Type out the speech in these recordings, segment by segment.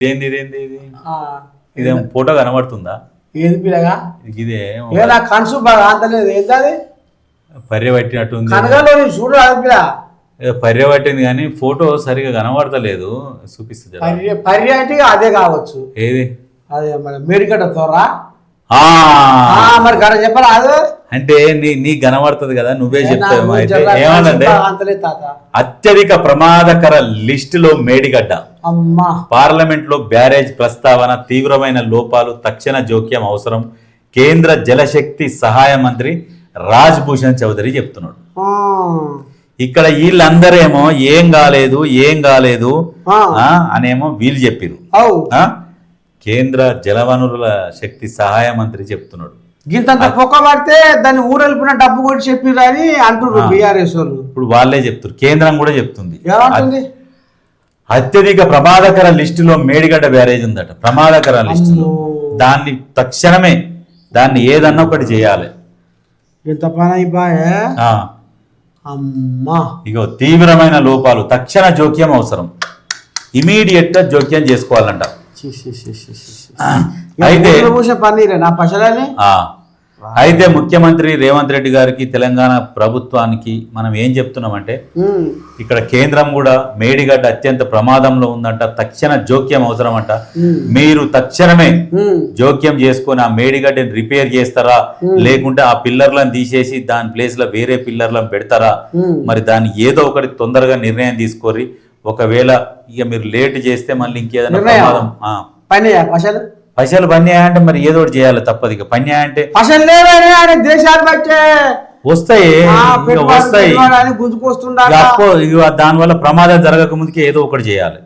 ఇదేంది ఇదేంది ఇది? ఇదేం ఫోటో కనబడుతుందా? ఏది పిల్లగా? ఇదే కనసు బాగా అంతలేదు ఏంటి అది? పర్యబట్టినట్టుంది కనగలో చూడు పిల్ల? ఏదో పర్యబట్టింది కానీ ఫోటో సరిగా కనబడతలేదు. చూపిస్తుంది. పర్య పర్య అంటే అదే కావచ్చు. ఏది? అదే మన తోరా? ఆ. ఆ, మరి గడ చెప్పరా అది? అంటే నీ నీ కనబడుతుంది కదా నువ్వే చెప్తావు అయితే ఏమనంటే అత్యధిక ప్రమాదకర లిస్టులో మేడిగడ్డ. పార్లమెంట్లో బ్యారేజ్ ప్రస్తావన తీవ్రమైన లోపాలు తక్షణ జోక్యం అవసరం. కేంద్ర జలశక్తి సహాయ మంత్రి రాజ్ భూషణ్ చౌదరి చెప్తున్నాడు. ఇక్కడ వీళ్ళందరేమో ఏం కాలేదు ఏం కాలేదు అనేమో వీళ్ళు చెప్పిరు? కేంద్ర జలవనరుల శక్తి సహాయ మంత్రి చెప్తున్నాడు. గింతంత పొక్క పడితే దాన్ని ఊరెళ్ళిపోయిన డబ్బు కొట్టి చెప్పిర్రు అని అంటున్నారు బీఆర్ఎస్ వాళ్ళు. ఇప్పుడు వాళ్ళే చెప్తారు కేంద్రం కూడా చెప్తుంది. ఏమంటుంది అత్యధిక ప్రమాదకర లిస్టులో మేడిగడ్డ బ్యారేజ్ ఉందట. ప్రమాదకర లిస్టులో. దాన్ని తక్షణమే దాన్ని ఏదన్నా ఒకటి చేయాలి. ఎంత పని అమ్మా. ఇగో తీవ్రమైన లోపాలు. తక్షణ జోక్యం అవసరం. ఇమీడియట్గా జోక్యం చేసుకోవాలంట. అయితే పన్నీరే నా పశలని అయితే ముఖ్యమంత్రి రేవంత్ రెడ్డి గారికి తెలంగాణ ప్రభుత్వానికి మనం ఏం చెప్తున్నామంటే ఇక్కడ కేంద్రం కూడా మేడిగడ్డ అత్యంత ప్రమాదంలో ఉందంట తక్షణ జోక్యం అవసరం అంట మీరు తక్షణమే జోక్యం చేసుకొని ఆ మేడిగడ్డని రిపేర్ చేస్తారా? లేకుంటే ఆ పిల్లర్లను తీసేసి దాని ప్లేస్లో వేరే పిల్లర్లను పెడతారా. మరి దాన్ని ఏదో ఒకటి తొందరగా నిర్ణయం తీసుకొని ఒకవేళ ఇక మీరు లేట్ చేస్తే మళ్ళీ ఇంకేదైనా? ప్రమాదం. పని పైసలు పని అంటే మరి ఏదో ఒకటి చేయాలి తప్పదు ఇక. పని అంటే లేవని ఆయన దేశాలు బట్టే వస్తాయి. వస్తాయి. దానివల్ల ప్రమాదం జరగక ముందుకే ఏదో ఒకటి చేయాలి.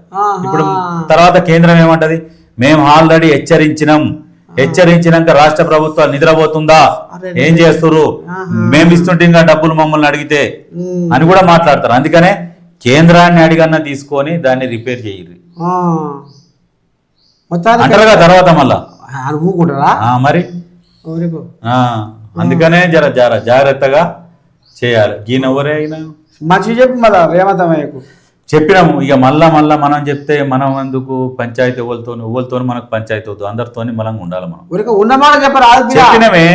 ఇప్పుడు తర్వాత కేంద్రం ఏమంటది? మేము ఆల్రెడీ హెచ్చరించినాం. హెచ్చరించినాక రాష్ట్ర ప్రభుత్వం నిద్రపోతుందా? ఏం చేస్తున్నారు మేము ఇస్తుంటే ఇంకా డబ్బులు మమ్మల్ని అడిగితే అని కూడా మాట్లాడతారు. అందుకనే కేంద్రాన్ని అడిగన్నా తీసుకొని దాన్ని రిపేర్ చేయరు మొత్తానికి తర్వాత మళ్ళా? మరి? అందుకనే జర జర జాగ్రత్తగా చేయాలి. ఈయన ఎవరే అయినా? మంచిగా చెప్పు మళ్ళా రేవంతమయ్యకు చెప్పినాము. ఇక మళ్ళా మళ్ళా మనం చెప్తే మనం ఎందుకు పంచాయతీ ఎవరితో ఎవరితో మనకు పంచాయతీ వద్దు అందరితోని మనం ఉండాలి మనం. ఉన్నమాట. చెప్పినమే.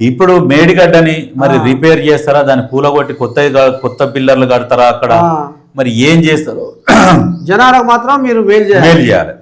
ఇప్పుడు మేడిగడ్డని మరి రిపేర్ చేస్తారా? దాన్ని కూలగొట్టి కొత్త కొత్త పిల్లర్లు కడతారా అక్కడ. మరి ఏం చేస్తారు? జనాలకు మాత్రం మీరు మేలు చేయాలి.